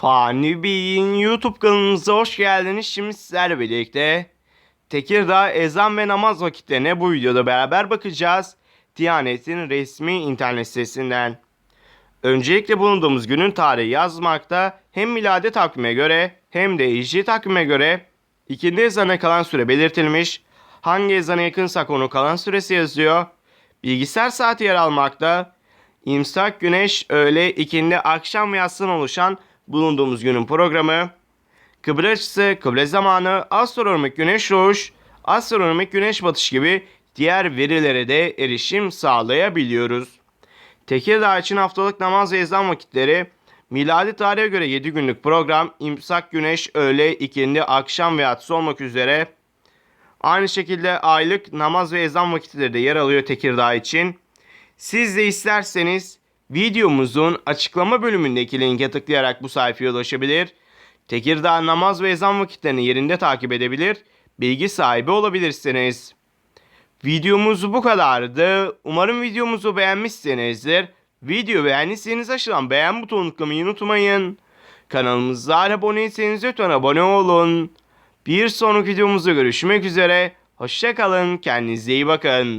Fani Bey'in YouTube kanalımıza hoş geldiniz. Şimdi sizlerle birlikte Tekirdağ ezan ve namaz vakitlerine bu videoda beraber bakacağız. Diyanet'in resmi internet sitesinden. Öncelikle bulunduğumuz günün tarihi yazmakta hem miladi takvime göre hem de hicri takvime göre ikindi ezana kalan süre belirtilmiş. Hangi ezana yakınsak onu kalan süresi yazıyor. Bilgisayar saati yer almakta. İmsak, güneş, öğle, ikindi, akşam ve yatsıdan oluşan bulunduğumuz günün programı. Kıble açısı, kıble zamanı, astronomik güneş doğuş, astronomik güneş batış gibi diğer verilere de erişim sağlayabiliyoruz. Tekirdağ için haftalık namaz ve ezan vakitleri miladi tarihe göre 7 günlük program imsak güneş öğle ikindi akşam ve yatsı olmak üzere aynı şekilde aylık namaz ve ezan vakitleri de yer alıyor Tekirdağ için. Siz de isterseniz videomuzun açıklama bölümündeki linke tıklayarak bu sayfaya ulaşabilir. Tekirdağ namaz ve ezan vakitlerini yerinde takip edebilir, bilgi sahibi olabilirsiniz. Videomuz bu kadardı. Umarım videomuzu beğenmişsinizdir. Video beğendiyseniz aşağıdan beğen butonunu tıklamayı unutmayın. Kanalımıza abone değilseniz lütfen abone olun. Bir sonraki videomuzda görüşmek üzere. Hoşçakalın. Kendinize iyi bakın.